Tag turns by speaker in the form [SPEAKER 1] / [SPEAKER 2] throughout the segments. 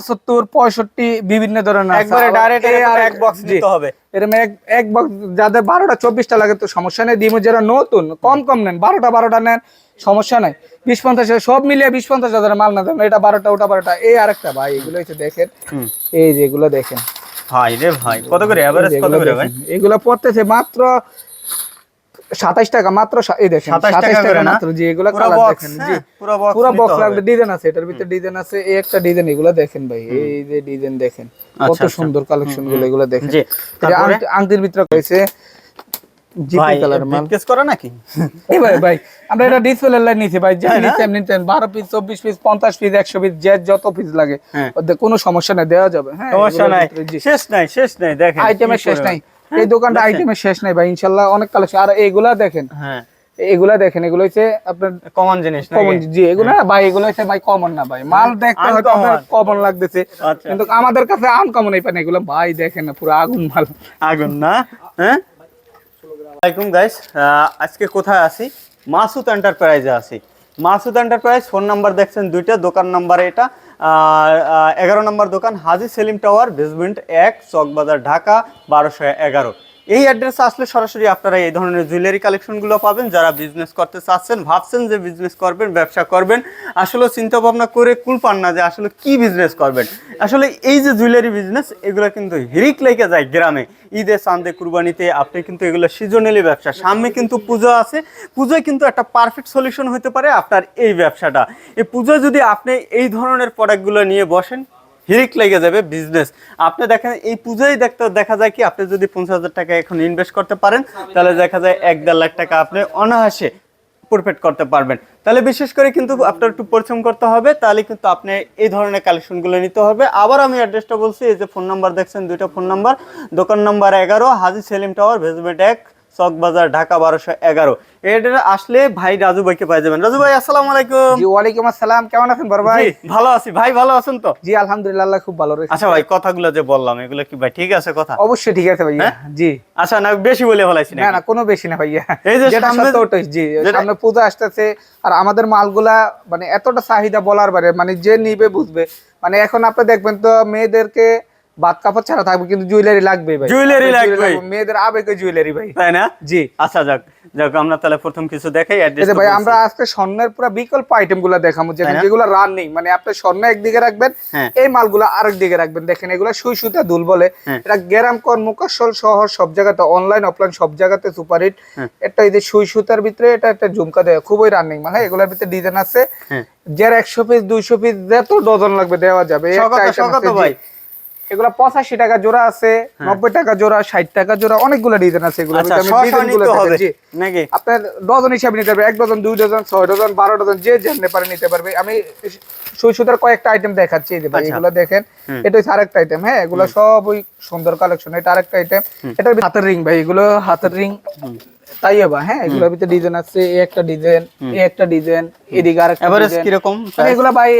[SPEAKER 1] পঁচাত্তর পঁয়ষট্টি বিভিন্ন ধরনের
[SPEAKER 2] একবারে ডাইরেক্ট এক বক্স নিতে হবে।
[SPEAKER 1] এরকম এক এক বক্স যাদের বারোটা চব্বিশটা লাগে তো সমস্যা নেই। ডিমো যারা নতুন কম কম নেন। বারোটা বারোটা নেন সমস্যা নাই। বিশ পঞ্চাশ সব মিলিয়ে বিশ পঞ্চাশ হাজার মাল না দেন এটা বারোটা ওটা বারোটা। এই আরেকটা ভাই এগুলো হচ্ছে দেখেন। এই যে এগুলো দেখেন।
[SPEAKER 2] ভাই রে ভাই কত করে এভারেজ কত করে ভাই?
[SPEAKER 1] এগুলো পড়তেছে মাত্র সাতাইশ টাকা মাত্র এই দেখেন
[SPEAKER 2] 27
[SPEAKER 1] সাতাইশ
[SPEAKER 2] টাকা?
[SPEAKER 1] মাত্র জি এগুলো কালার দেখেন জি
[SPEAKER 2] হ্যাঁ, পুরো
[SPEAKER 1] বক্স লাগবে ডিজাইন আছে এটার ভিতরে ডিজাইন আছে এই একটা ডিজাইন এগুলো দেখেন ভাই এই যে ডিজাইন দেখেন কত
[SPEAKER 2] আচ্ছা।
[SPEAKER 1] সুন্দর কালেকশনগুলো এগুলো দেখেন? আংটির ভিতরে রয়েছে আমরা এটা ডিসপ্লে লাইন নিছি ভাই যা বারো পিস চব্বিশ পিস পঞ্চাশ পিস একশো পিস যে যত পিস লাগে
[SPEAKER 2] হ্যাঁ।
[SPEAKER 1] কোনো সমস্যা নাই দেওয়া যাবে হ্যাঁ
[SPEAKER 2] সমস্যা নাই। শেষ নাই শেষ নাই দেখেন
[SPEAKER 1] আইটেমের শেষ নাই। এই দোকানটা আইটেমের শেষ নাই ভাই ইনশাল্লাহ অনেক কালেকশন আর এগুলা দেখেন
[SPEAKER 2] হ্যাঁ।
[SPEAKER 1] এগুলা দেখেন এগুলো হচ্ছে আপনার
[SPEAKER 2] কমন জিনিস
[SPEAKER 1] কমন জি এগুলো না ভাই এগুলো হচ্ছে ভাই কমন না ভাই। মাল দেখতে হয়তো। আপনার কমন লাগতেছে
[SPEAKER 2] আচ্ছা।
[SPEAKER 1] কিন্তু আমাদের কাছে আনকমন এই পান এগুলো ভাই দেখেন না পুরো আগুন মাল।
[SPEAKER 2] আগুন না হ্যাঁ? আসসালামাইকুম গাইস আজকে কোথায় আছি? মাসুদ এন্টারপ্রাইজে আছি। মাসুদ এন্টারপ্রাইজ ফোন নাম্বার দেখছেন দুইটা দোকান নাম্বার এটা। এগারো নম্বর দোকান হাজি সেলিম টাওয়ার বেসমেন্ট এক চকবাজার ঢাকা বারোশো এগারো। এই অ্যাড্রেসে আসলে সরাসরি আপনারা এই ধরনের জুয়েলারি কালেকশনগুলো পাবেন। যারা বিজনেস করতে চাচ্ছেন, ভাবছেন যে বিজনেস করবেন, ব্যবসা করবেন, আসলে চিন্তা ভাবনা করে কুল পান না যে আসলে কি বিজনেস করবেন। আসলে এই যে জুয়েলারি বিজনেস এগুলো কিন্তু হিরিক লেগে যায় গ্রামে। ঈদে চান্দে কুরবানিতে আপনি কিন্তু এগুলো সিজনালি ব্যবসা। সামনে কিন্তু পুজো আছে। পুজোয় কিন্তু একটা পারফেক্ট সলিউশন হতে পারে আপনার এই ব্যবসাটা। এই পুজোয় যদি আপনি এই ধরনের প্রোডাক্টগুলো নিয়ে বসেন হিরিক লেগে যাবে বিজনেস আপনি দেখেন, এই পুজোয় দেখতে দেখা যায় কি, আপনি যদি পঞ্চাশ হাজার টাকা এখন ইনভেস্ট করতে পারেন, তাহলে দেখা যায় এক দেড় লাখ টাকা আপনি অনায়াসে প্রফিট করতে পারবেন। তাহলে বিশেষ করে কিন্তু আপনার একটু পরিশ্রম করতে হবে, তাহলে কিন্তু আপনি এই ধরনের কালেকশনগুলো নিতে হবে। আবার আমি অ্যাড্রেসটা বলছি, এই যে ফোন নাম্বার দেখছেন, দুইটা ফোন নাম্বার দোকান নাম্বার এগারো, হাজি সেলিম টাওয়ার বেসমেন্ট এক। চকবাজার ঢাকা বারোশো এগারো। এটা আসলে ভাই রাজু ভাইকে পাই যাবেন রাজু ভাই আসসালামু আলাইকুম।
[SPEAKER 1] ওয়ালাইকুম আসসালাম। কেমন আছেন বড় ভাই?
[SPEAKER 2] ভালো আছি। ভাই ভালো আছেন তো?
[SPEAKER 1] জি আলহামদুলিল্লাহ খুব ভালো রয়েছে।
[SPEAKER 2] আচ্ছা ভাই কথাগুলো যে বললাম এগুলো কি ভাই ঠিক আছে কথা?
[SPEAKER 1] অবশ্যই ঠিক আছে ভাইয়া।
[SPEAKER 2] হ্যাঁ?
[SPEAKER 1] জি।
[SPEAKER 2] আচ্ছা না বেশি বলে ফেলাইছি
[SPEAKER 1] না না কোনো বেশি না ভাইয়া।
[SPEAKER 2] এই যে
[SPEAKER 1] যেটা
[SPEAKER 2] সামনে-
[SPEAKER 1] ওটাই, জি সামনে পূজা আসতেছে আর আমাদের মালগুলা মানে এতটা চাহিদা বলার বাইরে মানে যে নিবে বুঝবে। মানে এখন আপনি দেখবেন তো মেয়েদেরকে বাদ কাপড় ছাড়া থাকবে কিন্তু জুয়েলারি লাগবে ভাই।
[SPEAKER 2] জুয়েলারি লাগবে।
[SPEAKER 1] মেয়েদের আবেগে জুয়েলারি ভাই।
[SPEAKER 2] তাই না?
[SPEAKER 1] জি।
[SPEAKER 2] আচ্ছা যাক যাক আমরা তাহলে প্রথম কিছু দেখাই অ্যাড্রেস
[SPEAKER 1] ভাই আমরা আজকে স্বর্ণের পুরো বিকল্প আইটেমগুলা দেখাবো যেখানে
[SPEAKER 2] তাই না?
[SPEAKER 1] যেগুলো রানিং মানে আপনি স্বর্ণ একদিকে রাখবেন
[SPEAKER 2] হ্যাঁ।
[SPEAKER 1] এই মালগুলো আরেক দিকে রাখবেন। দেখেন এগুলো সুই সুতা দুল বলে।
[SPEAKER 2] হ্যাঁ।
[SPEAKER 1] এটা গ্রাম কর মুকাশল শহর সব জায়গাতে অনলাইন অফলাইন সব জায়গাতে সুপার হিট
[SPEAKER 2] হ্যাঁ।
[SPEAKER 1] একটা এই যে সুই সুতার ভিতরে এটা একটা ঝুমকা দেয় খুবই রানিং মানে এগুলোর ভিতরে ডিজাইন আছে। যার একশো পিস দুইশো পিস যত ডজন লাগবে দেওয়া যাবে। এগুলো পঁচাশি টাকা জোড়া আছে নব্বই টাকা জোড়া ষাট টাকা জোড়া অনেকগুলো ডিজাইন আছে এগুলো
[SPEAKER 2] আচ্ছা
[SPEAKER 1] আপনার ডজন হিসাবে নিতে পারবে এক ডজন দুই ডজন ছয় ডজন বারো ডজন যে যেমনি পারে নিতে পারবে। আমি সুই সুতার কয়েকটা আইটেম দেখাচ্ছি
[SPEAKER 2] আচ্ছা।
[SPEAKER 1] এগুলো দেখেন। এটা হচ্ছে আরেকটা আইটেম হ্যাঁ এগুলো সব ওই সুন্দর কালেকশন এটা আরেকটা আইটেম এটা হাতের রিং ভাই এগুলো হাতের রিং তাই হ্যাঁ এগুলোর ভিতরে ডিজাইন আছে এই একটা ডিজাইন এই একটা ডিজাইন এদিকে আরেকটা
[SPEAKER 2] এভারেজ
[SPEAKER 1] মানে এগুলো ভাই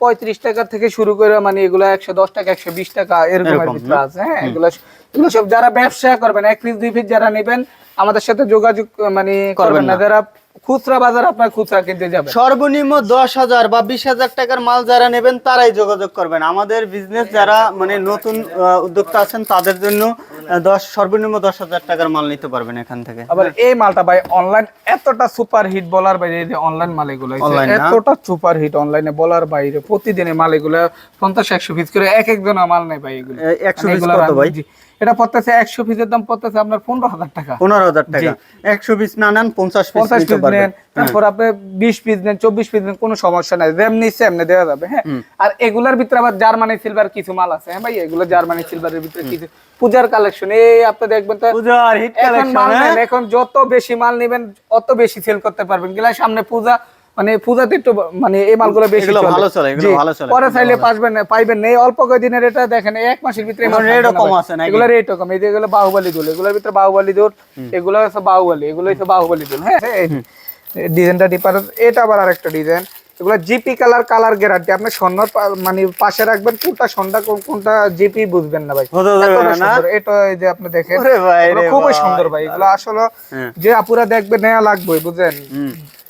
[SPEAKER 1] পঁয়ত্রিশ টাকা থেকে শুরু করে মানে এগুলো একশো দশ টাকা একশো বিশ টাকা এরকমের
[SPEAKER 2] এরকম,
[SPEAKER 1] ভিতরে আছে হ্যাঁ এগুলো এগুলো সব যারা ব্যবসা করবেন এক পিস দুই পিস যারা নেবেন আমাদের সাথে যোগাযোগ মানে করবেন না। যারা খুচরা বাজার আপনার খুচরা কিনতে যাবেন।
[SPEAKER 2] সর্বনিম্ন দশ হাজার বা বিশ হাজার টাকার মাল যারা নেবেন তারাই যোগাযোগ করবেন। আমাদের বিজনেস যারা মানে নতুন উদ্যোক্তা আছেন তাদের জন্য দশ সর্বনিম্ন দশ হাজার টাকার মাল নিতে পারবেন এখান থেকে।
[SPEAKER 1] আবার এই মালটা ভাই অনলাইন এতটা সুপার হিট বলার বাইরে যে অনলাইন মাল এগুলো? এতটা সুপার হিট অনলাইনে বলার বাইরে প্রতিদিনে মাল এগুলো পঞ্চাশ একশো পিস করে এক একজন মাল নেই ভাই এগুলো।
[SPEAKER 2] এ, 100
[SPEAKER 1] মানে
[SPEAKER 2] ভাই?
[SPEAKER 1] এটা পড়তেছে একশো পিসের দাম পড়তেছে আপনার পনেরো হাজার টাকা।
[SPEAKER 2] পনেরো হাজার টাকা। একশো পিস না নেন পঞ্চাশ
[SPEAKER 1] পঞ্চাশ পিস নেন তারপর আপনি বিশ পিস নেন চব্বিশ পিস নেন কোনো সমস্যা নাই। যেমনি সেমনি দেওয়া যাবে হ্যাঁ। আর এগুলার ভিতরে আবার জার্মানি সিলভার কিছু মাল আছে হ্যাঁ ভাই? এগুলো জার্মানি সিলভারের ভিতরে কিছু। পূজার কালেকশন এই আপনি দেখবেন তো
[SPEAKER 2] পূজার হিট কালেকশন
[SPEAKER 1] এখন যত বেশি মাল নেবেন অত বেশি সেল করতে পারবেন। গেলে সামনে পূজা মানে পূজাতে একটু মানে এই মালগুলো বেশি
[SPEAKER 2] ভালো চলে, এগুলো ভালো চলে,
[SPEAKER 1] পরে চাইলে পাসবেন না পাইবেন না। এই অল্প কয়েকদিনের এটা দেখেন এক মাসের ভিতরে
[SPEAKER 2] এগুলো rate ও কম আছে নাকি?
[SPEAKER 1] এগুলো রেট কম। এই যে এগুলো বাহুবলী দোল। এগুলোর ভিতরে বাহুবলী দোল এগুলো হচ্ছে বাহুবলী এগুলো হচ্ছে বাহুবলী দোল। হ্যাঁ ডিজাইনটা ডিফারেন্স এটা আবার আরেকটা ডিজাইন এগুলো জিপি কালার কালার গ্যারান্টি আপনি স্বর্ণ মানে পাশে রাখবেন কোনটা কোন- কোনটা জিপি বুঝবেন না ভাই।
[SPEAKER 2] না, না?
[SPEAKER 1] এটা এই যে আপনি দেখেন খুবই সুন্দর ভাই। এগুলো আসলে
[SPEAKER 2] হ্যাঁ।
[SPEAKER 1] যে আপুরা দেখবে নেওয়া লাগবে বুঝেন।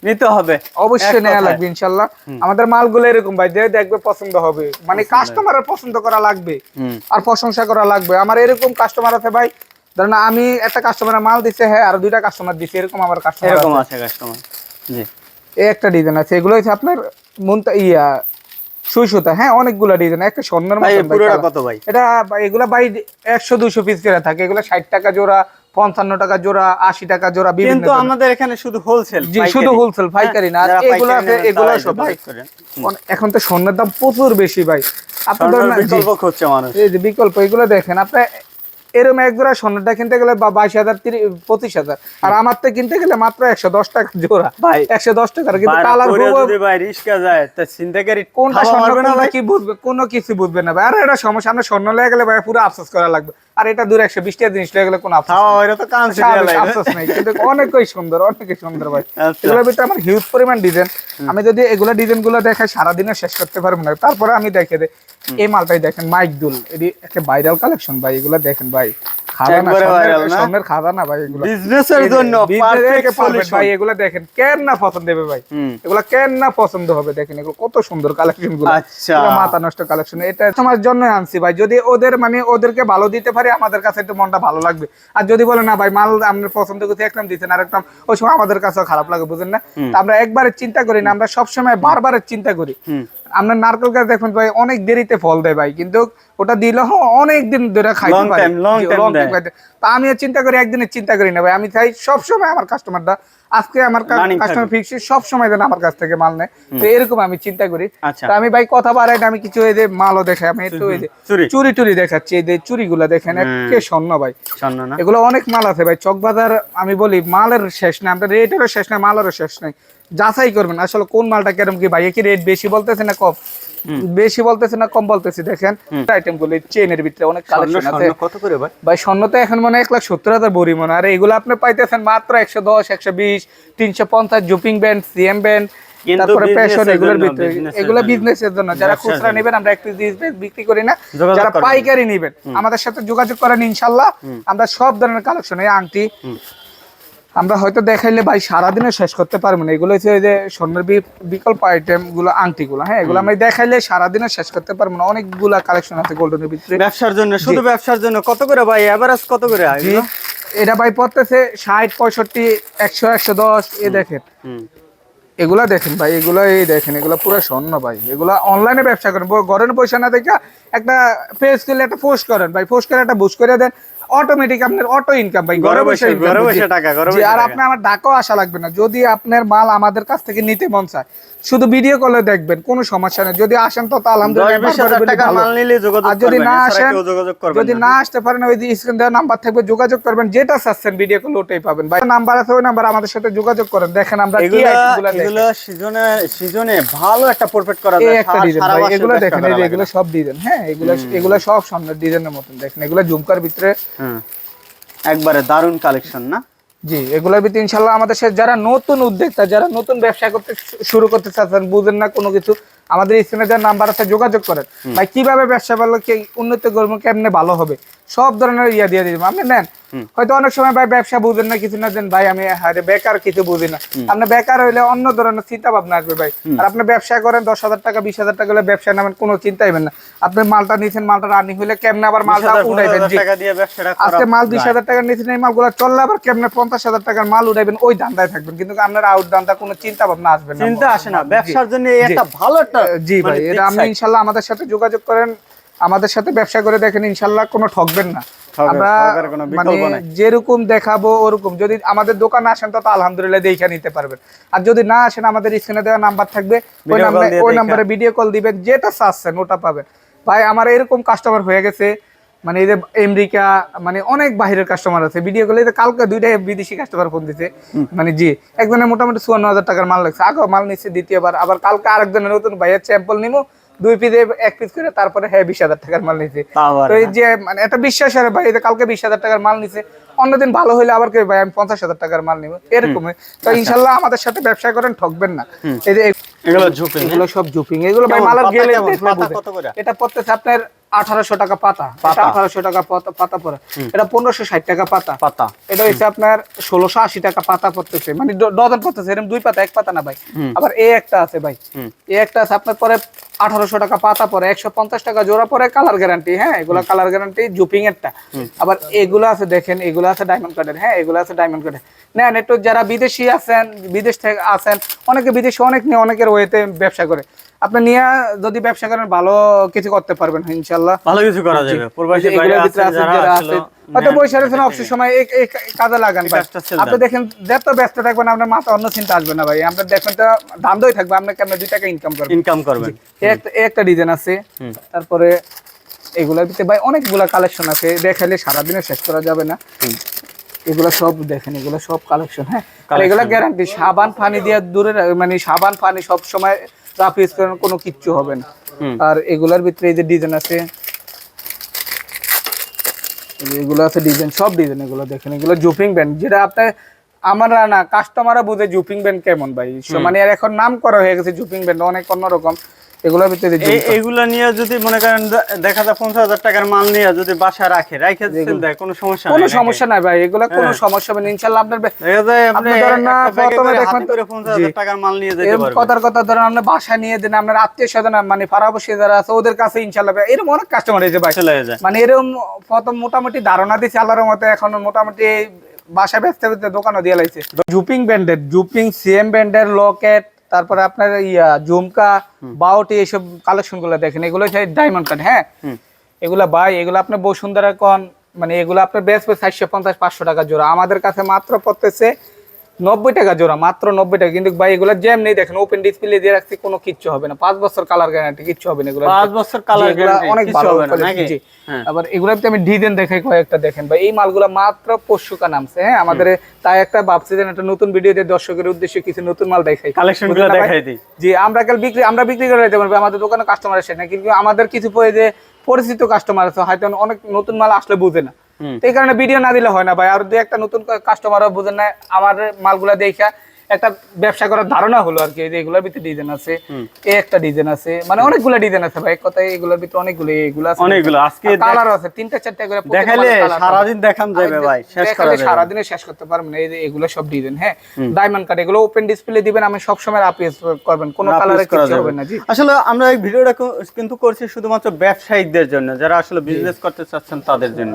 [SPEAKER 2] নিতে হবে।
[SPEAKER 1] অবশ্যই নেওয়া লাগবে ইনশাল্লাহ। আমাদের মালগুলো এরকম ভাই যে দেখবে পছন্দ হবে। মানে কাস্টমারের পছন্দ করা লাগবে। আর প্রশংসা করা লাগবে। আমার এরকম কাস্টমার আছে ভাই ধরেন আমি একটা কাস্টমারের মাল দিছে হ্যাঁ আর দুইটা কাস্টমার দিছে এরকম আমার কাস্টমার
[SPEAKER 2] এরকম আছে কাস্টমার জি।
[SPEAKER 1] এই একটা ডিজাইন আছে। এগুলো হচ্ছে আপনার মুনতা ইয়া সুই সুতা হ্যাঁ অনেকগুলো ডিজাইন একটা স্বর্ণের
[SPEAKER 2] পুরোটা কত ভাই?
[SPEAKER 1] এটা এগুলা ভাই একশো দুশো পিস করে থাকে। এগুলো ষাট টাকা জোড়া পঞ্চান্ন টাকা জোড়া আশি টাকা জোড়া বিভিন্ন
[SPEAKER 2] কিন্তু আমাদের এখানে শুধু হোলসেল
[SPEAKER 1] শুধু হোলসেল পাইকারি না। আর এগুলো আছে এগুলো সব ভাই। এখন তো স্বর্ণের দাম প্রচুর বেশি ভাই। আপনি ধরেন না- জি,
[SPEAKER 2] বিকল্প হচ্ছে মানুষ।
[SPEAKER 1] এই যে বিকল্প এগুলো দেখেন আপনি এরকম এক জোড়া স্বর্ণটা কিনতে গেলে বা বাইশ হাজার পঁচিশ হাজার। আর আমার তো কিনতে গেলে মাত্র একশো দশ টাকা জোড়া।
[SPEAKER 2] ভাই,
[SPEAKER 1] একশো দশ টাকার কিন্তু কালার
[SPEAKER 2] ভাই রিস্কা যায় তা চিন্তাকারী
[SPEAKER 1] কোনটা স্বর্ণ কি বুঝবে কোনো কিছু বুঝবে না ভাই। আর এটা সমস্যা আমরা স্বর্ণ লেগে গেলে ভাই পুরো আফসোস করা লাগবে। আর এটা দূরে একশো বিশ টাকা জিনিস লেগে গেলে কোনো আফসোস নেই। কিন্তু অনেকই সুন্দর অনেকই সুন্দর ভাই।
[SPEAKER 2] আচ্ছা।
[SPEAKER 1] এগুলোর ভিতরে আমার হিউজ পরিমাণ ডিজাইন আমি যদি এগুলো ডিজাইনগুলো দেখাই সারাদিনে শেষ করতে পারব না। তারপরে আমি দেখে দে এই মালটাই দেখেন মাইক দুল। এটি একটা ভাইরাল কালেকশন ভাই এগুলো দেখেন ভাই। খাদানা
[SPEAKER 2] একবারে না?
[SPEAKER 1] ভাই এগুলো।
[SPEAKER 2] বিজনেসের জন্য
[SPEAKER 1] business এর
[SPEAKER 2] পারফেক্ট
[SPEAKER 1] কে পারবে
[SPEAKER 2] সলিউশন
[SPEAKER 1] ভাই এগুলো দেখেন কেন না পছন্দ হবে ভাই? এগুলো কেন না পছন্দ হবে? দেখেন এগুলো কত সুন্দর কালেকশনগুলো।
[SPEAKER 2] আচ্ছা।
[SPEAKER 1] মাথা নষ্ট কালেকশন এটা তোমার জন্য আনছি ভাই। যদি ওদের মানে ওদেরকে ভালো দিতে পারি আমাদের কাছে একটু মনটা ভালো লাগবে। আর যদি বলে না ভাই মাল আপনার পছন্দ করছি একদম দিচ্ছেন আর একদম ওই সময় আমাদের কাছেও খারাপ লাগে বুঝেন না? আমরা একবারের চিন্তা করি না আমরা সবসময় বারবারের চিন্তা করি। আমরা নারকেল গাছ দেখুন ভাই অনেক দেরিতে ফল দেয় ভাই কিন্তু ওটা দিলে অনেক দিন ধরে খাইতে পারি। তা আমি চিন্তা করি একদিনের চিন্তা করি না ভাই। আমি চাই সবসময় আমার কাস্টমারটা আজকে আমার কাস্টমার ফিক্স সব সময় যেন আমার কাছ থেকে মাল নেয়। তো এরকম আমি চিন্তা করি।
[SPEAKER 2] আচ্ছা।
[SPEAKER 1] তা আমি ভাই কথা বাড়াই আমি কিছু এই যে মালও দেখাই আমি একটু এই যে
[SPEAKER 2] চুরি।
[SPEAKER 1] টুরি দেখাচ্ছি এই যে চুরিগুলো দেখেন একে স্বর্ণ ভাই। এগুলো অনেক মাল আছে ভাই চকবাজার আমি বলি মালের শেষ নাই আপনার রেটেরও শেষ নাই মালেরও শেষ নাই। যাচাই করবেন আসলে কোন মালটা কেরম কি ভাই কি রেট বেশি বলতেছে না কম? বেশি বলতেছে না কম বলতেছে দেখেন? আইটেমগুলো চেনের ভিতরে অনেক কালেকশন আছে।
[SPEAKER 2] কত করে ভাই?
[SPEAKER 1] ভাই স্বর্ণ তো এখন মনে হয় এক লাখ সত্তর হাজার বড়ি মনে। আর এগুলো আপনি পাইতেছেন মাত্র একশো দশ একশো বিশ তিনশো পঞ্চাশ জুপিং ব্যান্ড সিএম ব্যান্ড তারপরে পেশন এগুলোর ভিতরে এগুলো বিজনেসের জন্য। যারা খুচরা। নেবেন আমরা একটু বিক্রি করি না। যারা। পাইকারি নেবেন আমাদের সাথে যোগাযোগ করেন ইনশাল্লাহ। আমরা সব ধরনের কালেকশন এই আংটি আমরা হয়তো দেখাইলে ভাই সারাদিনে শেষ করতে পারব না। এগুলো হচ্ছে ওই যে স্বর্ণের বিকল্প আইটেমগুলো আংটি গুলো হ্যাঁ? এগুলো আমি দেখাইলে সারাদিনে শেষ করতে পারব না। অনেকগুলা কালেকশন আছে গোল্ডেনের ভিতরে।
[SPEAKER 2] ব্যবসার জন্য শুধু ব্যবসার জন্য। কত করে ভাই? এভারেজ কত করে
[SPEAKER 1] এটা ভাই পড়তেছে ষাট পঁয়ষট্টি একশো একশো দশ এ দেখেন।
[SPEAKER 2] হুম।
[SPEAKER 1] এগুলা দেখেন ভাই এগুলা এই দেখেন এগুলা পুরো স্বর্ণ ভাই। এগুলা অনলাইনে ব্যবসা করেন। ঘরের পয়সা না দেখে একটা পেজ করলে একটা পোস্ট করেন। ভাই পোস্ট করে একটা বুস করে দেন। অটোমেটিক আপনার অটো ইনকাম ভাই ঘরে বসে
[SPEAKER 2] ঘরে বসে টাকা, ঘরে বসে
[SPEAKER 1] আর। আপনি আমার ডাকও আসা লাগবে না যদি আপনার মাল আমাদের কাছ থেকে নিতে মন চায় শুধু ভিডিও কলে দেখবেন কোনো সমস্যা নেই। যদি আসেন তো আলহামদুলিল্লাহ
[SPEAKER 2] যোগাযোগ
[SPEAKER 1] আর যদি
[SPEAKER 2] করবেন,
[SPEAKER 1] না আসেন
[SPEAKER 2] কেউ যোগাযোগ করবেন
[SPEAKER 1] যদি
[SPEAKER 2] না।
[SPEAKER 1] না আসতে পারেন ওই স্ক্রিন দেওয়া নাম্বার থাকবে যোগাযোগ করবেন। যেটা চাচ্ছেন ভিডিও কল ওটাই পাবেন। ভাই নাম্বার আছে ওই নাম্বার আমাদের সাথে যোগাযোগ করেন। দেখেন আমরা কি আইটেমগুলো
[SPEAKER 2] এগুলো সিজনে সিজনে ভালো একটা পারফেক্ট করা যায়।
[SPEAKER 1] একটা ডিজাইন ভাই এগুলো দেখেন এই এগুলো সব ডিজাইন হ্যাঁ এগুলো এগুলো সব সামনের ডিজাইনের মতন। দেখেন এগুলো ঝুমকার ভিতরে
[SPEAKER 2] একবারে দারুণ কালেকশন না?
[SPEAKER 1] জি এগুলোর ভিতরে ইনশাল্লাহ আমাদের সাথে যারা নতুন উদ্যোক্তা যারা নতুন ব্যবসা করতে শুরু করতে চাচ্ছেন বুঝেন না কোনো কিছু আমাদের স্ক্রিনে যার নাম্বার আছে যোগাযোগ করেন। ভাই কীভাবে ব্যবসা ভালো কি উন্নতি করব কেমনে ভালো হবে? সব ধরনের ইয়া দিয়ে দিবেন আপনি নেন। হয়তো অনেক সময় ভাই ব্যবসা বুঝেন না কিছু না দেন ভাই আমি আরে বেকার কিছু বুঝি না। আপনি বেকার হইলে অন্য ধরনের চিন্তা ভাবনা আসবে ভাই। আর আপনি ব্যবসা করেন দশ হাজার টাকা বিশ হাজার টাকা হলে ব্যবসা নামেন কোনো চিন্তাই না। আপনি মালটা নিছেন মালটা রানিং হইলে কেমনে আবার মালটা উঠাইবেন?
[SPEAKER 2] 15,000
[SPEAKER 1] জি।
[SPEAKER 2] টাকা দিয়ে ব্যবসাটা করা
[SPEAKER 1] আজকে মাল বিশ হাজার টাকা নিচে এই মালগুলো চললে আবার কেমনে পঞ্চাশ হাজার টাকার মাল উঠাইবেন? ওই ধান্দায় থাকবেন। কিন্তু আপনার আউট ধান্দা কোনো চিন্তা ভাবনা আসবে না।
[SPEAKER 2] চিন্তা আসে না। ব্যবসার জন্য একটা ভালো একটা
[SPEAKER 1] জি ভাই
[SPEAKER 2] মানে
[SPEAKER 1] এটা আপনি ইনশাল্লাহ আমাদের সাথে যোগাযোগ করেন। আমাদের সাথে ব্যবসা করে দেখেন ইনশাল্লাহ কোনো ঠকবেন না। আমরা মানে যেরকম দেখাবো ওরকম। যদি আমাদের দোকানে আসেন তো আলহামদুলিল্লাহ দেখে নিতে পারবেন। আর যদি না আসেন আমাদের স্ক্রিনে দেওয়া নাম্বার থাকবে। ওই নাম্বারে ওই নাম্বারে ভিডিও কল দিবেন যেটা চাচ্ছেন ওটা পাবেন। ভাই আমার এরকম কাস্টমার হয়ে গেছে মানে এই যে আমেরিকা মানে অনেক বাহিরের কাস্টমার আছে। ভিডিও কলে কালকে দুইটা বিদেশি কাস্টমার ফোন দিছে। মানে জি একজনের মোটামুটি চুয়ান্ন হাজার টাকার মাল লাগছে। আগে মাল নিচ্ছে দ্বিতীয়বার আবার কালকে আরেকজনের নতুন ভাইয়ের স্যাম্পল নিমো। দুই পিসে এক পিস করে তারপরে হ্যাঁ বিশ হাজার টাকার মাল নিছে।
[SPEAKER 2] তো
[SPEAKER 1] এই যে মানে একটা বিশ্বাস আর ভাই কালকে বিশ হাজার টাকার মাল নিছে। অন্যদিন ভালো হইলে আবার কে ভাই আমি পঞ্চাশ হাজার টাকার মাল নিবো। এরকম। তো ইনশাল্লাহ আমাদের সাথে ব্যবসা করেন ঠকবেন না। এই যে
[SPEAKER 2] এগুলো ঝুঁকি
[SPEAKER 1] এগুলো সব জুপিং এগুলো ভাই মালার
[SPEAKER 2] পাতা
[SPEAKER 1] গেলে? এটা পড়তেছে আপনার আঠারোশো টাকা পাতা।
[SPEAKER 2] পাতা।
[SPEAKER 1] আঠারোশো টাকা পাতা পাতা পরে এটা পনেরোশো ষাট টাকা পাতা।
[SPEAKER 2] পাতা।
[SPEAKER 1] এটা হচ্ছে আপনার ষোলোশো আশি টাকা পাতা পড়তেছে। মানে ডজন পড়তেছে। এরকম দুই পাতা এক পাতা না ভাই। আবার এ একটা আছে ভাই।
[SPEAKER 2] হুম।
[SPEAKER 1] এ একটা আছে আপনার পরে আঠারোশো টাকা পাতা পরে একশো পঞ্চাশ টাকা জোড়া পরে কালার গ্যারান্টি হ্যাঁ এগুলা কালার গ্যারান্টি জুপিং এরটা আবার এগুলো আছে দেখেন এগুলো আছে ডায়মন্ড কার্ডের হ্যাঁ এগুলো আছে ডায়মন্ড কার্ডের নেন একটু যারা বিদেশি আছেন বিদেশ থেকে আছেন অনেকে বিদেশে অনেক নিয়ে অনেকের ওয়েতে ব্যবসা করে। আপনি নিয়ে যদি ব্যবসা করেন ভালো কিছু করতে পারবেন ইনশাল্লাহ।
[SPEAKER 2] ভালো কিছু করা যাবে। প্রবাসী আছে যারা
[SPEAKER 1] যারা আছে হয়তো রয়েছেন অবসর সময় কাজে লাগান আপনি। দেখেন যত ব্যস্ত থাকবেন আপনার মাথা অন্য চিন্তা আসবে না ভাই। আপনার দেখবেন তো ধান্দই থাকবে আপনি কেমন দুই টাকা ইনকাম করবেন।
[SPEAKER 2] ইনকাম করবেন।
[SPEAKER 1] একটা ডিজাইন আছে। তারপরে এগুলোর ভিতরে ভাই অনেকগুলা কালেকশন আছে। দেখাইলে সারাদিনে শেষ করা যাবে না। এগুলো সব দেখেন এগুলো সব কালেকশন হ্যাঁ? আর এগুলো গ্যারান্টি সাবান পানি দিয়ে দূরে মানে সাবান পানি সব সময় রাফ ইউজ করেন কোনো কিচ্ছু হবে না। আর এগুলার ভিতরে এই যে ডিজাইন আছে এগুলো আছে ডিজাইন সব ডিজাইন এগুলো দেখেন এগুলো জুপিং ব্যান্ড যেটা আপনার আমরা না কাস্টমাররা বুঝে জুপিং ব্যান্ড কেমন ভাই। মানে আর এখন নাম করা হয়ে গেছে জুপিং ব্যান্ড অনেক অন্যরকম। এগুলোর ভিতরে
[SPEAKER 2] নিয়ে যদি মনে করেন দেখা যায় পঞ্চাশ হাজার টাকার মাল নিয়ে যদি বাসা রাখে রাখে দেয় কোনো সমস্যা
[SPEAKER 1] কোনো সমস্যা নাই ভাই এগুলো কোনো সমস্যা হবে ইনশাল্লাহ আপনার বে-
[SPEAKER 2] আপনি
[SPEAKER 1] আপনি ধরেন না, প্রথমে দেখবেন
[SPEAKER 2] হাতে করে পঞ্চাশ হাজার
[SPEAKER 1] জি।
[SPEAKER 2] টাকার মাল নিয়ে যেতে
[SPEAKER 1] এরকম কথার কথা ধরেন আপনার বাসা নিয়ে দেন আপনার আত্মীয় স্বজন মানে যারা আছে ওদের কাছে ইনশাল্লাহ এরকম অনেক কাস্টমার হয়েছে ভাই। মানে এরকম প্রথম মোটামুটি ধারণা দিচ্ছে আল্লাহর মতে এখন মোটামুটি বাসা ব্যস্ত দোকানও দিয়ে লাইছে। জুপিং ব্যান্ডের জুপিং সিএম ব্যান্ডের লকেট তারপরে আপনার ইয়া ঝুমকা বাউটি এইসব কালেকশনগুলো দেখেন। এগুলো ডায়মন্ড কার্ড হ্যাঁ। এগুলা বাই এগুলো আপনার বসুন্ধরা কন মানে এগুলো আপনার বেশ বেশ চারশো পঞ্চাশ পাঁচশো টাকা জোড়া। আমাদের কাছে মাত্র পড়তেছে নব্বই টাকা জোড়া মাত্র নব্বই টাকা। কিন্তু ভাই এগুলো জ্যাম নেই দেখেন ওপেন ডিসপ্লে দিয়ে রাখছি কোনো কিচ্ছু হবে না। পাঁচ বছর কালার গ্যারান্টি কিচ্ছু হবে না এগুলো।
[SPEAKER 2] পাঁচ বছর কালার
[SPEAKER 1] অনেক ভালো
[SPEAKER 2] হবে না নাকি?
[SPEAKER 1] জি।
[SPEAKER 2] হ্যাঁ।
[SPEAKER 1] আবার এগুলোতে আমি ডিজাইন দেখাই কয়েকটা দেখেন ভাই। এই মালগুলো মাত্র পরশুকা নামছে হ্যাঁ? আমাদের তাই একটা ভাবছি যে একটা নতুন ভিডিও দিয়ে দর্শকের উদ্দেশ্যে কিছু নতুন মাল দেখাই।
[SPEAKER 2] কালেকশনগুলো
[SPEAKER 1] বুঝলেন না ভাই?
[SPEAKER 2] দেখাই দিই।
[SPEAKER 1] জি আমরা কাল বিক্রি আমরা বিক্রি করে দিতে পারব আমাদের দোকানে কাস্টমার আসে না। কিন্তু আমাদের কিছু পরে যে পরিচিত কাস্টমার আছে হয়তো অনেক নতুন মাল আসলে বুঝে না। এই কারণে ভিডিও না দিলে হয় না ভাই। আর দু একটা নতুন কাস্টমারও বুঝেন না আমার মালগুলা দেখা একটা ব্যবসা করার ধারণা হলো আর কি এগুলোর ভিতরে ডিজাইন আছে এই একটা ডিজাইন আছে মানে অনেকগুলো ডিজাইন আছে ভাই কথায় এগুলোর ভিতরে অনেকগুলো এগুলো আছে।
[SPEAKER 2] অনেকগুলো আজকে
[SPEAKER 1] কালার আছে তিনটা চারটা করে মালের colour
[SPEAKER 2] সারাদিন দেখান যাবে ভাই শেষ করা যাবে। না।
[SPEAKER 1] সারাদিনে শেষ করতে পারবেন না এই যে এগুলো সব ডিজাইন হ্যাঁ? ডায়মন্ড কাট এগুলো ওপেন ডিসপ্লে দিবেন আমি সব সময় আপিস করবেন কোনো কালারে কিছু হবে না জি।
[SPEAKER 2] আসলে আমরা এই ভিডিওটা কিন্তু করছি শুধুমাত্র ব্যবসায়িকদের জন্য যারা আসলে বিজনেস করতে চাচ্ছেন তাদের জন্য।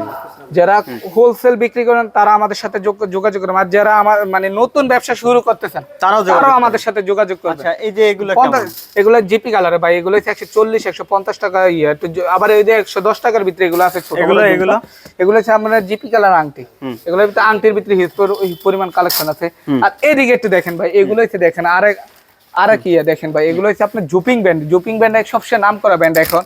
[SPEAKER 1] যারা হোলসেল বিক্রি করেন তারা আমাদের সাথে যোগাযোগ করেন। আর যারা আমার মানে নতুন ব্যবসা শুরু করতেছেন?
[SPEAKER 2] তারাও
[SPEAKER 1] তারাও আমাদের সাথে যোগাযোগ করবেন
[SPEAKER 2] আচ্ছা এই যে এগুলো
[SPEAKER 1] এগুলো জিপি কালারে ভাই এগুলো হচ্ছে একশো চল্লিশ একশো পঞ্চাশ টাকা ইয়ে। আবার এই যে একশো দশ টাকার ভিতরে এগুলো আছে ছোট
[SPEAKER 2] এগুলো- এগুলো?
[SPEAKER 1] এগুলো হচ্ছে আপনার জিপি কালার আংটি। এগুলোর ভিতরে আংটির ভিতরে হিউজ পরিমাণ কালেকশন আছে। আর এদিকে একটু দেখেন ভাই এগুলো হচ্ছে দেখেন আরেক আরেক ইয়ে দেখেন ভাই এগুলো হচ্ছে আপনার জুপিং ব্যান্ড। জুপিং ব্যান্ড এক সবচেয়ে নাম করা ব্যান্ড এখন।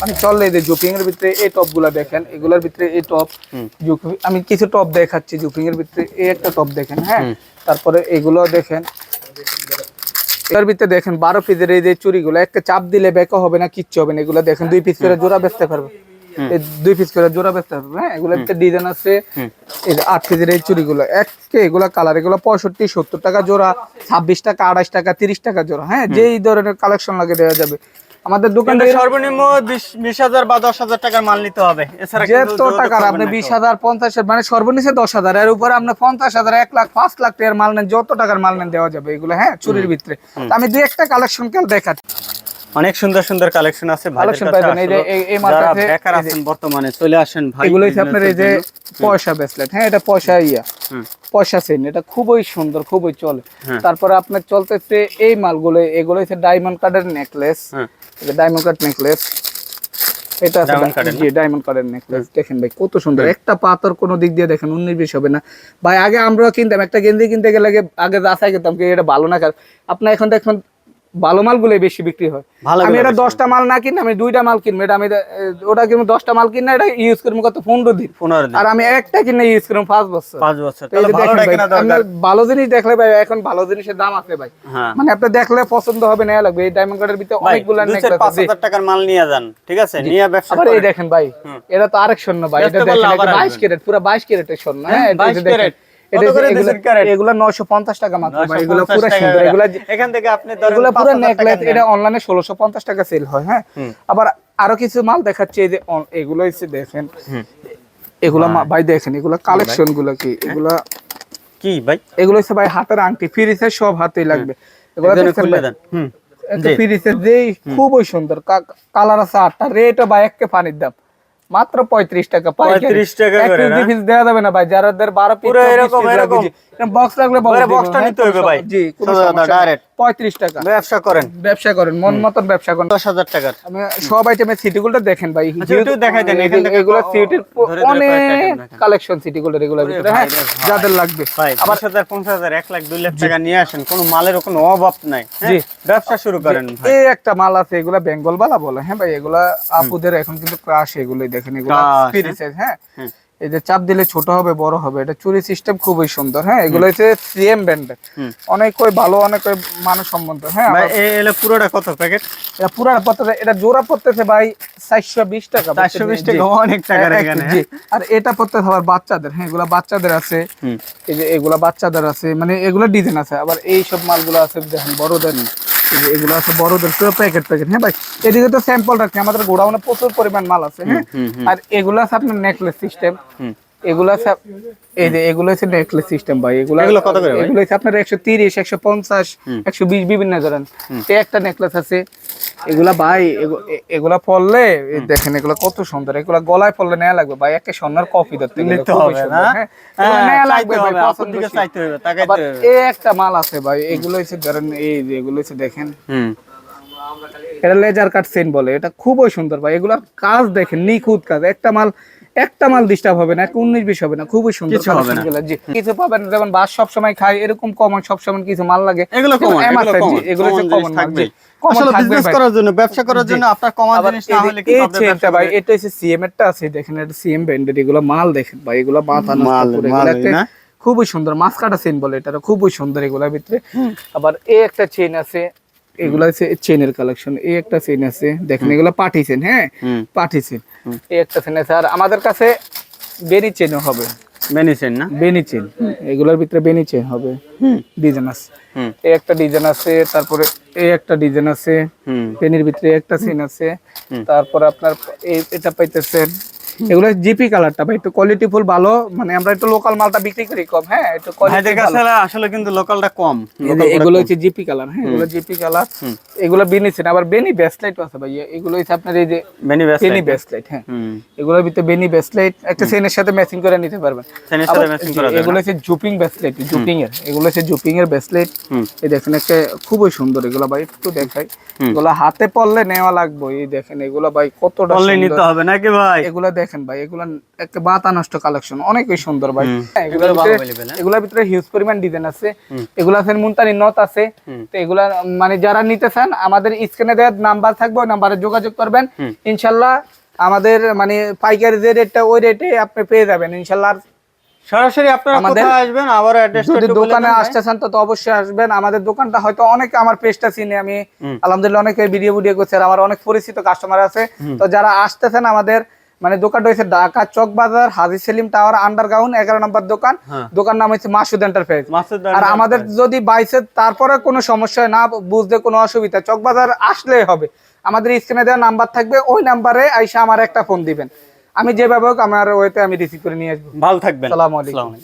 [SPEAKER 1] মানে চলে এই যে জুপিং এর ভিতরে এই টপগুলা দেখেন এগুলোর ভিতরে এই টপ আমি কিছু টপ দেখাচ্ছি জুপিং এর ভিতরে এই একটা টপ দেখেন হ্যাঁ? তারপরে এগুলো দেখেন। এর ভিতরে দেখেন বারো পিসের এই যে চুরিগুলো একটা চাপ দিলে বেকও হবে না কিচ্ছু হবে না। এগুলো দেখেন দুই পিস করে জোড়া বেচতে পারবে। এই দুই পিস করে জোড়া বেচতে পারবে হ্যাঁ? এগুলোর ভিতরে ডিজাইন আছে। এই যে আট পিসের এই চুরিগুলো একে এগুলো কালার এগুলো পঁয়ষট্টি সত্তর টাকা জোড়া ছাব্বিশ টাকা আঠাশ টাকা তিরিশ টাকা জোড়া হ্যাঁ? যেই ধরনের কালেকশন লাগে দেওয়া যাবে। আমাদের দোকানে
[SPEAKER 2] থেকে সর্বনিম্ন বিশ বিশ হাজার বা দশ হাজার টাকার মাল নিতে হবে। এছাড়া
[SPEAKER 1] যে
[SPEAKER 2] কিন্তু
[SPEAKER 1] তো
[SPEAKER 2] যোগাযোগ
[SPEAKER 1] টাকার আপনি বিশ হাজার পঞ্চাশ মানে সর্বনিম্ন দশ হাজার। এর উপরে আপনি পঞ্চাশ হাজার এক লাখ পাঁচ লাখ টাকার মাল নেন যত টাকার মাল নেন দেওয়া যাবে এগুলো হ্যাঁ চুরির ভিতরে। আমি দুই একটা কালেকশন কাল দেখাচ্ছি।
[SPEAKER 2] অনেক সুন্দর সুন্দর কালেকশন আছে
[SPEAKER 1] পাইবেন, এই যে এই-
[SPEAKER 2] যারা
[SPEAKER 1] মার্কেটে
[SPEAKER 2] বেকার আছেন বর্তমানে চলে আসেন ভাই
[SPEAKER 1] এগুলো হচ্ছে আপনার এই যে পয়সা ব্রেসলেট হ্যাঁ এটা পয়সা ইয়া। পয়সা এটা খুবই সুন্দর খুবই চলে। তারপরে আপনার চলতেছে এই মালগুলো এগুলো হচ্ছে ডায়মন্ড কার্ডের নেকলেস। ডায়মন্ড কার্ড নেকলেস এটা আছে ডায়মন্ড কার্ডের নেকলেস দেখেন ভাই কত সুন্দর। একটা পাথর কোনো দিক দিয়ে দেখেন উনিশ বিশ হবে না। ভাই আগে আমরা কিনতাম একটা গেঞ্জি কিনতে গেলে আগে- আগে রাস্তায় কিনতাম কি এটা ভালো না কার- আপনার এখন দেখবেন ভালো মালগুলোই বেশি বিক্রি হয়। আমি এটা দশটা মাল না কিনে আমি দুইটা মাল কিনবো। এটা আমি ওটা কিনবো দশটা মাল কিনে এটা ইউজ করব কত? পনেরো দিন। আর আমি একটা কিনে ইউজ করব পাঁচ বছর।
[SPEAKER 2] পাঁচ বছর।
[SPEAKER 1] আপনার ভালো জিনিস দেখলে ভাই এখন ভালো জিনিসের দাম আছে ভাই।
[SPEAKER 2] হ্যাঁ।
[SPEAKER 1] মানে আপনি দেখলে পছন্দ হবে না লাগবে। এই ডায়মন্ড কার্ডের ভিতরে অনেকগুলো
[SPEAKER 2] পাঁচ হাজার টাকার মাল নিয়ে যান ঠিক আছে? নিয়ে ব্যবসা
[SPEAKER 1] আবার এই দেখেন ভাই এটা তো আরেক স্বর্ণ ভাই। এটা দেখেন বাইশ ক্যারেট পুরো বাইশ ক্যারেটের স্বর্ণ হ্যাঁ? এটা
[SPEAKER 2] 22
[SPEAKER 1] যে দেখেন।
[SPEAKER 2] ক্যারেট।
[SPEAKER 1] এগুলো- টাকা মাত্র ভাই। এগুলো
[SPEAKER 2] 950
[SPEAKER 1] পুরো সুন্দর।
[SPEAKER 2] করে। এখান থেকে আপনি ধরেন
[SPEAKER 1] পুরো নেকলেস এটা অনলাইনে ষোলোশো পঞ্চাশ টাকা সেল হয় হ্যাঁ? আবার আরও কিছু মাল দেখাচ্ছি এই যে এগুলো হচ্ছে দেখেন। এগুলো ভাই। দেখেন এগুলো কালেকশনগুলো কি? এগুলা
[SPEAKER 2] কি ভাই?
[SPEAKER 1] এগুলো হচ্ছে ভাই হাতের আংটি ফ্রিজের সব হাতেই লাগবে। এগুলো খুবই সুন্দর। কালার আছে আটটা রেট ভাই একে পানির দাম। মাত্র পঁয়ত্রিশ টাকা
[SPEAKER 2] 35 টাকা
[SPEAKER 1] পিস দেওয়া যাবে না ভাই যারা বারো পিস
[SPEAKER 2] পুরো এরকম, এরকম।
[SPEAKER 1] বক্স লাগলে
[SPEAKER 2] বক্সটা
[SPEAKER 1] হ্যাঁ,
[SPEAKER 2] নিতে হবে ভাই।
[SPEAKER 1] জি কোনো
[SPEAKER 2] সোজা
[SPEAKER 1] পঁয়ত্রিশ টাকা।
[SPEAKER 2] ব্যবসা করেন?
[SPEAKER 1] ব্যবসা করেন মন মতন ব্যবসা করেন।
[SPEAKER 2] দশ হাজার টাকার।
[SPEAKER 1] আমি সব আইটেমের সিটিগুলো দেখেন ভাই।
[SPEAKER 2] আচ্ছা, দেখাই দেন,
[SPEAKER 1] এগুলো সিটির অনেক। কালেকশন হ্যাঁ। যাদের লাগবে।
[SPEAKER 2] আবার হাজার পঞ্চাশ হাজার এক লাখ দুই লাখ টাকা নিয়ে আসেন কোনো মালের কোনো অভাব নাই হ্যাঁ?
[SPEAKER 1] জি।
[SPEAKER 2] ব্যবসা শুরু করেন
[SPEAKER 1] এই একটা মাল আছে এগুলা বেঙ্গল বালা বলে হ্যাঁ ভাই এগুলা আপুদের এখন কিন্তু ক্রাশ এগুলোই দেখেন এগুলা ফ্রি
[SPEAKER 2] হ্যাঁ?
[SPEAKER 1] এই যে চাপ দিলে ছোট হবে বড় হবে এটা চুরি সিস্টেম খুবই সুন্দর হ্যাঁ? এগুলো হচ্ছে সিএম ব্র্যান্ডের অনেক ওই ভালো অনেক ওই মানুষ সম্বন্ধ হ্যাঁ
[SPEAKER 2] এলে পুরোটা কত প্যাকেট
[SPEAKER 1] এটা পুরা পড়তেছে এটা জোড়া পড়তেছে ভাই চারশো বিশ টাকা
[SPEAKER 2] চারশো বিশ। টাকা অনেক
[SPEAKER 1] এক-
[SPEAKER 2] এখানে।
[SPEAKER 1] আর এটা পড়তেছে আবার বাচ্চাদের হ্যাঁ? এগুলা বাচ্চাদের আছে। এই যে এগুলা বাচ্চাদের আছে মানে এগুলো ডিজাইন আছে আবার এই সব মালগুলো আছে দেখেন বড়দের। এগুলো আছে বড়দের প্যাকেট প্যাকেট হ্যাঁ ভাই এদিকে তো স্যাম্পল রাখছি আমাদের গোডাউনে প্রচুর পরিমাণ মাল আছে হ্যাঁ। আর এগুলো আছে আপনার নেকলেস সিস্টেম। এগুলো এই যে এগুলো হচ্ছে নেকলেস সিস্টেম ভাই এগুলো
[SPEAKER 2] এগুলো কত করে
[SPEAKER 1] এগুলো হচ্ছে আপনার বিভিন্ন ধরেন। একটা নেকলেস আছে। এগুলা ভাই এগুলা পড়লে দেখেন এগুলা কত সুন্দর। এগুলা গলায় পড়লে লাগবে ভাই একে স্বর্ণের কফি ধরতে গেলে
[SPEAKER 2] হবে না?
[SPEAKER 1] হ্যাঁ।
[SPEAKER 2] হ্যাঁ,
[SPEAKER 1] এগুলা লাগবে
[SPEAKER 2] চাইতে
[SPEAKER 1] ভাই, পছন্দ
[SPEAKER 2] দিকে চাইতে হবে, তাকাইতে হবে।
[SPEAKER 1] এই একটা মাল আছে ভাই এগুলো হচ্ছে ধরেন এই যে এগুলো হচ্ছে দেখেন।
[SPEAKER 2] হুম।
[SPEAKER 1] এটা লেজার কাট সেন বলে এটা খুবই সুন্দর ভাই। এগুলার কাজ দেখেন নিখুঁত কাজ। একটা মাল একটা মাল ডিস্টার্ব হবে না একটা উনিশ বিশ হবে না খুবই সুন্দর
[SPEAKER 2] কিছু
[SPEAKER 1] পাবেন যেমন বাস সবসময় খাই এরকম কমন সবসময় কিছু মাল লাগে।
[SPEAKER 2] এগুলো কমন এগুলো থাকবে আসলে বিজনেস করার জন্য ব্যবসা করার জন্য আপনার কমন জিনিস না হলে কি
[SPEAKER 1] এই
[SPEAKER 2] আপনার
[SPEAKER 1] ভাই এটা হচ্ছে সিএম এরটা আছে দেখেন এটা সিএম ব্র্যান্ডের এগুলো মাল দেখেন ভাই এগুলো মাথা নষ্ট
[SPEAKER 2] মাল,
[SPEAKER 1] করে
[SPEAKER 2] মাল,
[SPEAKER 1] এগুলো একটা
[SPEAKER 2] না?
[SPEAKER 1] খুবই সুন্দর মাছ কাটা চেন বলে এটা খুবই সুন্দর এগুলোর ভিতরে। আবার এই একটা চেন আছে এগুলো হচ্ছে চেনের কালেকশন এই একটা চেন আছে দেখেন এগুলো পাঠি চেন হ্যাঁ?
[SPEAKER 2] হুম।
[SPEAKER 1] পাঠি চেন এই একটা চেন আছে। আর আমাদের কাছে বেনি চেনও হবে।
[SPEAKER 2] মেনিসেন না?
[SPEAKER 1] বেনি চেন। এগুলোর ভিতরে বেনি চেন হবে। ডিজাইন আছে। এই একটা ডিজাইন আছে তারপরে এই একটা ডিজাইন আছে। ভিতরে একটা সিন আছে। তারপর আপনার এই- এটা পাইতেছেন এগুলো জিপি কালারটা ভাই একটু কোয়ালিটি ফুল ভালো মানে আমরা একটু লোকাল মালটা বিক্রি করি কম হ্যাঁ একটু কোয়ালিটি
[SPEAKER 2] কাছে আসলে কিন্তু লোকালটা কম
[SPEAKER 1] এগুলো হচ্ছে জিপি কালার হ্যাঁ এগুলো জিপি কালার। এগুলো বেনিছেন আবার বেনি বেসলাইট আছে ভাই এগুলো হচ্ছে আপনার এই যে
[SPEAKER 2] মেনি ব্যস্ত
[SPEAKER 1] বেনি বেসলাইট হ্যাঁ। এগুলোর ভিতরে বেনি বেসলাইট একটা চেনের সাথে ম্যাচিং করে নিতে পারবেন।
[SPEAKER 2] চেনের সাথে
[SPEAKER 1] জি,
[SPEAKER 2] করা যাবে
[SPEAKER 1] এগুলো হচ্ছে জুপিং ব্রেসলেট জুপিং এর এগুলো হচ্ছে জুপিং এর
[SPEAKER 2] হুম।
[SPEAKER 1] এই দেখেন একটা খুবই সুন্দর এগুলো ভাই একটু দেখাই। এগুলো হাতে পড়লে নেওয়া লাগবে এই দেখেন এগুলো ভাই কতটা সুন্দর।
[SPEAKER 2] নিতে হবে নাকি ভাই?
[SPEAKER 1] এগুলা দেখেন ভাই এগুলা একটা বাতা নষ্ট কালেকশন অনেকই সুন্দর ভাই। হ্যাঁ, এগুলার
[SPEAKER 2] এগুলো
[SPEAKER 1] ভিতরে- হিউজ পরিমাণ ডিজাইন আছে। এগুলা আছে মুনতানি নট আছে। তো এগুলা মানে যারা নিতে চান আমাদের স্ক্রিনে দেওয়ার নাম্বার থাকবে ওই নাম্বারে যোগাযোগ করবেন। ইনশাল্লাহ আমাদের মানে পাইকারি যে রেটটা ওই রেটে আপনি পেয়ে যাবেন ইনশাল্লাহ।
[SPEAKER 2] সরাসরি আপনারা কোথায় আসবেন? আবার অ্যাড্রেসটা
[SPEAKER 1] যদি দোকানে আসতে চান তো তো অবশ্যই আসবেন। আমাদের দোকানটা হয়তো অনেক আমার পেজটা চিনে। আমি আলহামদুলিল্লাহ অনেকে ভিডিও ভিডিও করছে আর আমার অনেক পরিচিত কাস্টমার আছে। তো যারা আসতেছেন আমাদের মানে দোকানটা হচ্ছে ঢাকা চক বাজার হাজি সেলিম টাওয়ার আন্ডারগ্রাউন্ড এগারো নম্বর দোকান।
[SPEAKER 2] হ্যাঁ।
[SPEAKER 1] দোকান নাম হচ্ছে মাসুদ এন্টারপ্রাইজ। আর আমাদের যদি বাইসে তারপরে কোনো সমস্যা না বুঝতে কোনো অসুবিধা। চক বাজার আসলেই হবে। আমাদের স্ক্রিনে দেওয়া নাম্বার থাকবে ওই নাম্বারে আইসা আমার একটা ফোন দিবেন। আমি যেভাবে হোক আমার ওয়েতে আমি রিসিভ করে নিয়ে আসব।
[SPEAKER 2] ভালো থাকবেন। আলাইকুম।